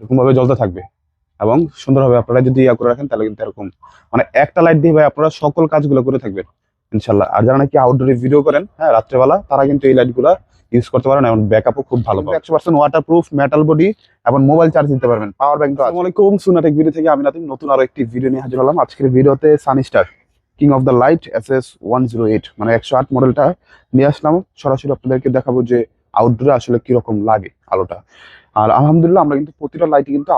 এরকম ভাবে জ্বলতে থাকবে। এবং সুন্দরভাবে আপনারা যদি ইয়া করে রাখেন তাহলে কিন্তু এরকম। মানে একটা লাইট দিয়ে ভাই আপনারা সকল কাজগুলো করে থাকবেন ইনশাল্লাহ আর যারা নাকি আউটডোরে ভিডিও করেন হ্যাঁ রাত্রেবেলা তারা কিন্তু এই লাইটগুলো ইউজ করতে পারেন এবং ব্যাকআপও খুব ভালো একশো percent water proof metal body এবং মোবাইল চার্জ দিতে পারবেন পাওয়ার ব্যাংক আসসালামু আলাইকুম সুনাটেক ভিডিও থেকে আমি নাতিম নতুন আরও একটি ভিডিও নিয়ে হাজির হলাম। আজকের ভিডিওতে Sunistar king of the light S S one zero eight মানে একশো আট মডেলটা নিয়ে আসলাম। সরাসরি আপনাদেরকে দেখাবো যে আউটডোরে আসলে কীরকম লাগে আলোটা। আর আলহামদুলিল্লাহ আমরা কিন্তু প্রতিটা লাইটই কিন্তু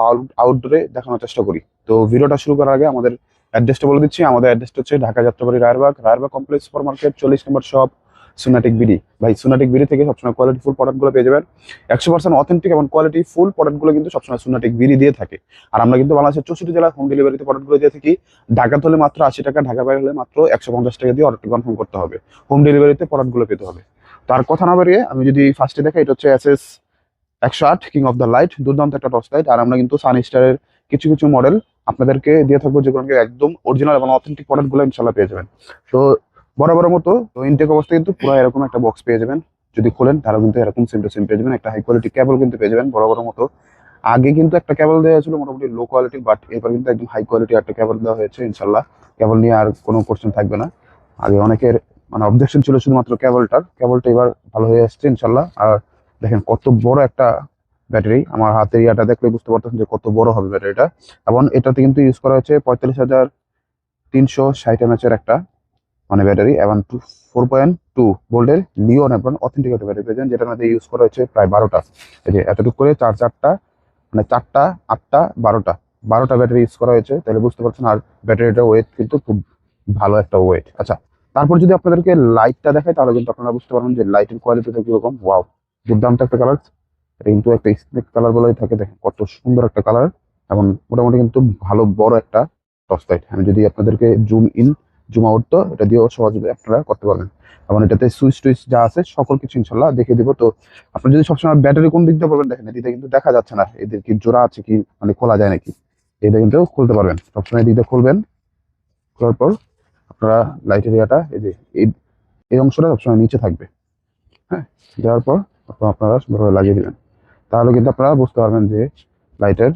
আউটডোরে দেখানোর চেষ্টা করি। তো ভিডিওটা শুরু করার আগে আমাদের অ্যাড্রেসটা বলে দিচ্ছি। আমাদের অ্যাড্রেসটা হচ্ছে Dhaka Jatrabari Rayerbag. Rayerbag complex super market চল্লিশ নম্বর শপ সোনাটিক বিডি ভাই সোনাটিক বিডি থেকে সবসময় কোয়ালিটি ফুল প্রোডাক্টগুলো পেয়ে যাবেন। একশো পার্সেন্ট অথেন্টিক এবং কোয়ালিটি ফুল প্রোডাক্টগুলো কিন্তু সবসময় সোনাটিক বিডি দিয়ে থাকে। আর আমরা কিন্তু বাংলাদেশের চৌষট্টি জেলা হোম ডেলিভারিতে প্রোডাক্টগুলো দিয়ে থাকি। ঢাকাতে হলে মাত্র আশি টাকা, ঢাকা বাইরে হলে মাত্র একশো পঞ্চাশ টাকা দিয়ে অর্ডারটি কনফার্ম করতে হবে। হোম ডেলিভারিতে প্রোডাক্টগুলো পেতে হবে। তার কথা না বাড়িয়ে আমি যদি ফার্স্টে দেখাই, এটা হচ্ছে এস এস একশো আট কিং অফ দ্য লাইট দুর্দান্ত একটা টর্চ লাইট আর আমরা কিন্তু সান স্টারের কিছু কিছু মডেল আপনাদেরকে দিয়ে থাকব যেগুলো একদম অরিজিনাল এবং অথেন্টিক প্রোডাক্টগুলো ইনশাল্লাহ পেয়ে যাবেন। তো বড় বড় মতো ইনটেক অবস্থায় কিন্তু পুরো এরকম একটা বক্স পেয়ে যাবেন। যদি খোলেন তাহলে কিন্তু এরকম সেম টু সেম পেয়ে যাবেন, একটা হাই কোয়ালিটি কেবল কিন্তু পেয়ে যাবেন বড় বড় মতো। আগে কিন্তু একটা কেবল দেওয়া ছিল মোটামুটি লো কোয়ালিটি বাট এবার কিন্তু একদম হাই কোয়ালিটি একটা কেবল দেওয়া হয়েছে ইনশাল্লাহ কেবল নিয়ে আর কোনো কোশ্চেন থাকবে না। আগে অনেকের মানে অবজেকশন ছিল শুধুমাত্র কেবলটার কেবলটা এবার ভালো হয়ে আসছে ইনশাল্লাহ আর দেখেন, কত বড় একটা ব্যাটারি আমার হাতের ইয়াটা দেখলে বুঝতে পারতেছেন যে কত বড় হবে ব্যাটারিটা। এবং এটাতে কিন্তু ইউজ করা হয়েছে পঁয়তাল্লিশ হাজার তিনশো ষাট এমএচের একটা মানে ব্যাটারি, এবং টু ফোর পয়েন্ট টু ভোল্টের লিওন এবং অথেন্টিক একটা ব্যাটারি পেয়েছেন, যেটার মধ্যে ইউজ করা হয়েছে প্রায় বারোটা। এই যে এতটুকু করে চার চারটা মানে চারটা, আটটা, বারোটা বারোটা ব্যাটারি ইউজ করা হয়েছে, তাহলে বুঝতে পারছেন আর ব্যাটারিটার ওয়েট কিন্তু খুব ভালো একটা ওয়েট আচ্ছা তারপর যদি আপনাদেরকে লাইটটা দেখায় তাহলে কিন্তু আপনারা বুঝতে পারবেন যে লাইটের কোয়ালিটিটা কীরকম ওয়াও দুর্দান্ত একটা কালার এটা কিন্তু একটা স্নেক কালার বলাই থাকে। দেখেন কত সুন্দর একটা কালার এবং মোটামুটি কিন্তু ভালো, বড় একটা টর্চ লাইট আমি যদি আপনাদেরকে জুম ইন জুম আউট তো এটা দিয়েও সহজে আপনারা করতে পারবেন। এবং এটাতে সুইচ টুইচ যা আছে, সকল কিছু ইনশাল্লাহ দেখে দিব। তো আপনি যদি সবসময় ব্যাটারি কোন দিক দিয়ে পারবেন দেখেন এদিকে কিন্তু দেখা যাচ্ছে না। এদের কি জোড়া আছে কি মানে খোলা যায় নাকি? এটা কিন্তু খুলতে পারবেন। সবসময় এদিক খুলবেন। খোলার পর আপনারা লাইটের ইয়াটা এই যে এই অংশটা সবসময় নিচে থাকবে। হ্যাঁ দেওয়ার পর তারপর আপনারা সুন্দরভাবে লাগিয়ে দিবেন। তাহলে কিন্তু আপনারা বুঝতে পারবেন যে লাইটের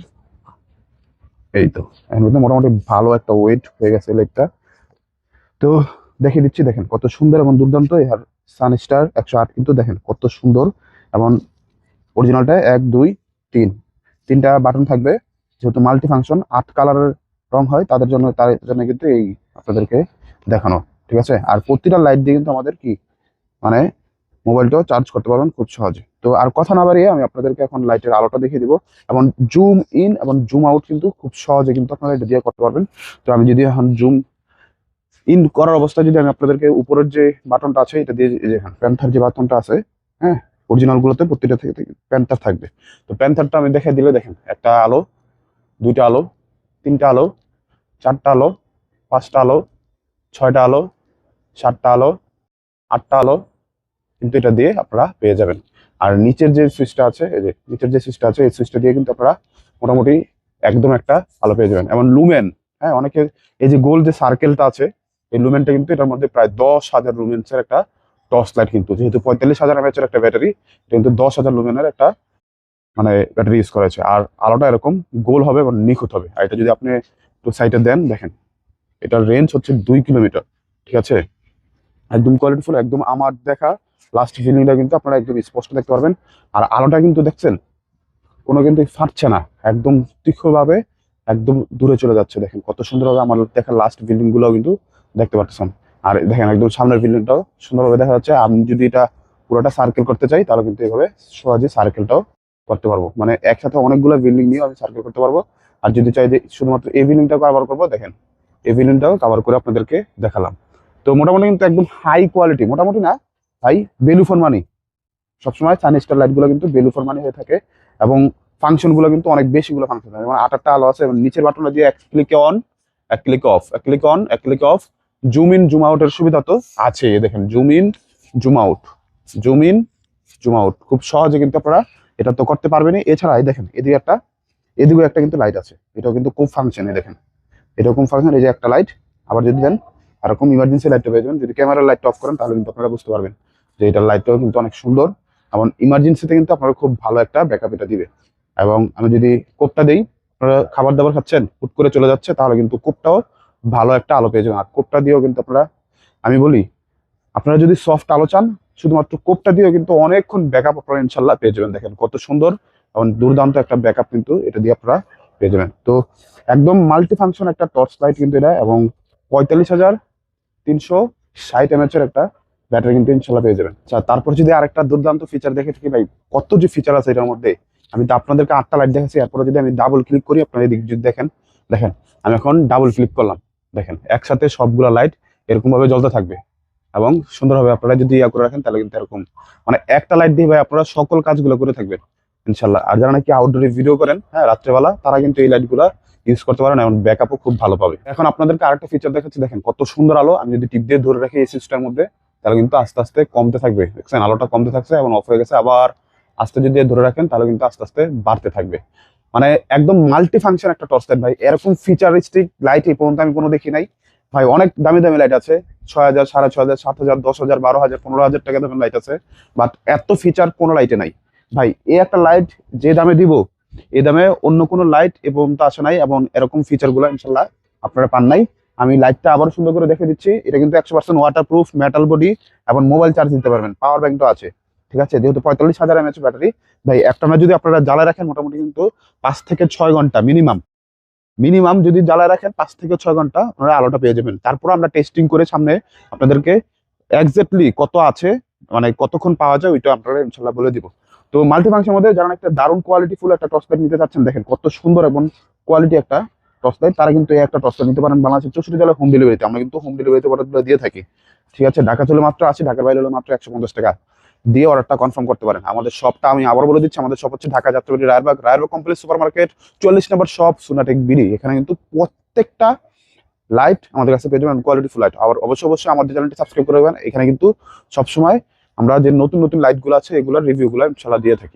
এই তো, এর মধ্যে মোটামুটি ভালো একটা ওয়েট হয়ে গেছে লাইটটা তো দেখে দিচ্ছি, দেখেন কত সুন্দর এবং দুর্দান্ত আর সানস্টার একশো আট কিন্তু দেখেন কত সুন্দর এবং অরিজিনালটা এক, দুই, তিন। তিনটা বাটন থাকবে, যেহেতু মাল্টি ফাংশন আট কালারের রং হয়, তাদের জন্য, তার জন্য কিন্তু এই আপনাদেরকে দেখানো, ঠিক আছে? আর প্রতিটা লাইট দিয়ে কিন্তু আমাদের কি? মানে মোবাইলটাও চার্জ করতে পারবেন খুব সহজে। তো আর কথা না বাড়িয়ে আমি আপনাদেরকে এখন লাইটের আলোটা দেখিয়ে দিব এবং জুম ইন এবং জুম আউট কিন্তু খুব সহজে কিন্তু আপনারা এটা দিয়ে করতে পারবেন। তো আমি যদি এখন জুম ইন করার অবস্থায় যদি আমি আপনাদেরকে উপরের যে বাটনটা আছে, এটা দিয়ে এই যে প্যান্থার যে বাটনটা আছে হ্যাঁ অরিজিনাল গুলোতে প্রতিটা থেকে প্যান্থার থাকবে। তো প্যান্থারটা আমি দেখে দিলে দেখেন, একটা আলো, দুইটা আলো, তিনটা আলো, চারটা আলো, পাঁচটা আলো, ছয়টা আলো, সাতটা আলো, আটটা আলো কিন্তু এটা দিয়ে আপনারা পেয়ে যাবেন। আর নিচের যে সুইচটা আছে, এই যে নিচের যে সুইচটা আছে, এই সুইচটা দিয়ে কিন্তু আপনারা মোটামুটি একদম একটা আলো পেয়ে যাবেন। এবং লুমেন হ্যাঁ অনেকে এই যে গোল যে সার্কেলটা আছে, এই লুমেনটা কিন্তু এটার মধ্যে প্রায় দশ হাজার লুমেন্সের একটা টর্চ লাইট কিন্তু যেহেতু পঁয়তাল্লিশ হাজার এমএচের একটা ব্যাটারি এটা কিন্তু দশ হাজার লুমেনের একটা মানে ব্যাটারি ইউজ করা আর আলোটা এরকম গোল হবে এবং নিখুঁত হবে। আর এটা যদি আপনি একটু সাইডে দেন, দেখেন, এটার রেঞ্জ হচ্ছে দুই কিলোমিটার, ঠিক আছে? একদম কোয়ালিটিফুল একদম আমার দেখা লাস্ট ফিলিংটা কিন্তু আপনারা একদম স্পষ্ট দেখতে পারবেন। আর আলোটা কিন্তু দেখছেন, কোনো কিন্তু ফাটছে না, একদম তীক্ষ্ণভাবে একদম দূরে চলে যাচ্ছে। দেখেন কত সুন্দরভাবে আমার দেখা লাস্ট বিল্ডিংগুলো কিন্তু দেখতে পাচ্ছেন আর দেখেন একদম সামনের বিল্ডিংটাও সুন্দরভাবে দেখা যাচ্ছে। আমি যদি এটা পুরোটা সার্কেল করতে চাই, তাহলে কিন্তু এভাবে সহজে সার্কেলটাও করতে পারব। মানে একসাথে অনেকগুলো বিল্ডিং নিয়ে আমি সার্কেল করতে পারব। আর যদি চাই যে শুধুমাত্র এই বিল্ডিংটা কভার করব, দেখেন এই বিল্ডিংটাও কভার করে আপনাদেরকে দেখালাম। তো মোটামুটি কিন্তু একদম হাই কোয়ালিটি মোটামুটি না হাই ভ্যালু ফর মানি সবসময় চাইনিজ স্টার লাইটগুলো কিন্তু ভ্যালু ফর মানি হয়ে থাকে এবং ফাংশনগুলো কিন্তু অনেক বেশিগুলো ফাংশন থাকে যেমন আট আটটা আলো আছে, এবং নিচের বাটনটা দিয়ে এক ক্লিকে অন এক ক্লিক অফ এক ক্লিক অন এক click off zoom in zoom আউটের সুবিধা তো আছে দেখেন zoom in zoom out zoom in zoom out খুব সহজে কিন্তু আপনারা এটা তো করতে পারবেনই। এছাড়া এই দেখেন, এদিকে একটা, এদিকেও একটা কিন্তু লাইট আছে। এটাও কিন্তু খুব ফাংশন দেখেন। এরকম ফাংশন এই যে একটা লাইট আবার যদি দেন এরকম ইমার্জেন্সি লাইটটা পেয়ে যাবেন। যদি ক্যামেরার লাইটটা অফ করেন, তাহলে কিন্তু আপনারা বুঝতে পারবেন যে এটার লাইটটাও কিন্তু অনেক সুন্দর এবং ইমার্জেন্সিতে কিন্তু আপনারা খুব ভালো একটা ব্যাকআপ এটা দিবে। এবং আমি যদি কোপটা দিই, আপনারা খাবার দাবার খাচ্ছেন, হুট করে চলে যাচ্ছে, তাহলে কিন্তু কোপটাও ভালো একটা আলো পেয়ে যাবেন। আর কোপটা দিয়েও কিন্তু আপনারা, আমি বলি, আপনারা যদি সফট আলো চান, শুধুমাত্র কোপটা দিয়েও কিন্তু অনেকক্ষণ ব্যাকআপ আপনারা ইনশাল্লাহ পেয়ে যাবেন। দেখেন কত সুন্দর এবং দুর্দান্ত একটা ব্যাকআপ কিন্তু এটা দিয়ে আপনারা পেয়ে যাবেন। তো একদম মাল্টি ফাংশন একটা টর্চ লাইট কিন্তু এটা এবং পঁয়তাল্লিশ হাজার তিনশো ষাট এমএচ এর একটা ব্যাটারি কিন্তু ইনশাল্লাহ পেয়ে যাবেন। আচ্ছা তারপর যদি আরেকটা দুর্দান্ত ফিচার দেখে থাকি ভাই, কত যে ফিচার আছে এটার মধ্যে, আমি তো আপনাদেরকে আটটা লাইট দেখাচ্ছি, এরপরে যদি আমি ডাবল ক্লিক করি, আপনারা এদিক যদি দেখেন দেখেন, আমি এখন ডাবল ক্লিক করলাম। দেখেন, একসাথে সবগুলা লাইট এরকম ভাবে জ্বলতে থাকবে। এবং সুন্দরভাবে আপনারা যদি ইয়া করে রাখেন, তাহলে কিন্তু এরকম মানে একটা লাইট দিয়ে ভাই আপনারা সকল কাজগুলো করে থাকবেন। ইনশাল্লাহ আর যারা নাকি আউটডোরে ভিডিও করেন হ্যাঁ রাত্রেবেলা, তারা কিন্তু এই লাইটগুলো ইউজ করতে পারেন এবং ব্যাকআপও খুব ভালো পাবে। এখন আপনাদেরকে আরেকটা ফিচার দেখাচ্ছি, দেখেন কত সুন্দর আলো। আমি যদি টিপ দিয়ে ধরে রাখি এই সুইচটার মধ্যে, তাহলে কিন্তু আস্তে আস্তে কমতে থাকবে। দেখছেন, আলোটা কমতে থাকছে এবং অফ হয়ে গেছে। আবার আস্তে যদি ধরে রাখেন, তাহলে কিন্তু আস্তে আস্তে বাড়তে থাকবে। মানে একদম মাল্টি ফাংশন একটা টর্চ লাইট ভাই। এরকম ফিচারিস্টিক লাইট এই পর্যন্ত আমি কোনো দেখি নাই। ভাই, অনেক দামি দামি লাইট আছে। ছয় হাজার, সাড়ে ছয় হাজার, সাত হাজার, দশ হাজার, বারো হাজার, পনেরো হাজার টাকা দামের লাইট আছে। বাট এত ফিচার কোনো লাইটে নাই। ভাই এই একটা লাইট যে দামে দিব এই দামে অন্য কোনো লাইট এ পর্যন্ত আসে নাই এবং এরকম ফিচারগুলো ইনশাল্লাহ আপনারা পান নাই। আমি লাইটটা আবার সুন্দর করে দেখে দিচ্ছি। এটা কিন্তু একশো percent water proof metal body এবং মোবাইল চার্জ দিতে পারবেন। পাওয়ার ব্যাংকটা আছে। ঠিক আছে? যেহেতু পঁয়তাল্লিশ হাজার এমএচ ব্যাটারি ভাই, একটা যদি আপনারা জ্বালায় রাখেন মোটামুটি কিন্তু পাঁচ থেকে ছয় ঘণ্টা মিনিমাম মিনিমাম যদি জ্বালায় রাখেন পাঁচ থেকে ছয় ঘণ্টা, আপনারা আলোটা পেয়ে যাবেন। তারপর আমরা টেস্টিং করে সামনে আপনাদেরকে এক্স্যাক্টলি কত আছে মানে কতক্ষণ পাওয়া যায়, ওইটা আপনারা ইনশাল্লাহ বলে দিব। তো মাল্টি ফাংশনের মধ্যে যারা একটা দারুণ কোয়ালিটি ফুল একটা টর্চ নিতে চাচ্ছেন, দেখেন কত সুন্দর এবং কোয়ালিটি একটা টর্চ তারা কিন্তু একটা টর্চ নিতে পারেন বাংলাদেশের চৌষট্টি জেলায় হোম ডেলিভারিতে আমরা কিন্তু হোম ডেলিভারিতে অর্ডারগুলো দিয়ে থাকি। ঠিক আছে, ঢাকা চলে মাত্র আশি ঢাকার বাইরে হলে মাত্র একশো পঞ্চাশ টাকা। দিয়ে অর্ডারটা কনফার্ম করতে পারেন। আমাদের শপটা আমি আবার বলে দিচ্ছি, আমাদের শপ হচ্ছে Dhaka Jatrabari Rayerbag Rayerbag complex super market চল্লিশ নম্বর শপ সুনাটেক বিডি এখানে কিন্তু প্রত্যেকটা লাইট আমাদের কাছে পেয়ে যাবেন কোয়ালিটি ফুল লাইট আবার অবশ্যই অবশ্যই আমাদের চ্যানেলটি সাবস্ক্রাইব করে রাখবেন। এখানে কিন্তু সবসময় আমরা যে নতুন নতুন লাইটগুলো আছে এগুলোর রিভিউগুলো ইনশাল্লাহ দিয়ে থাকি।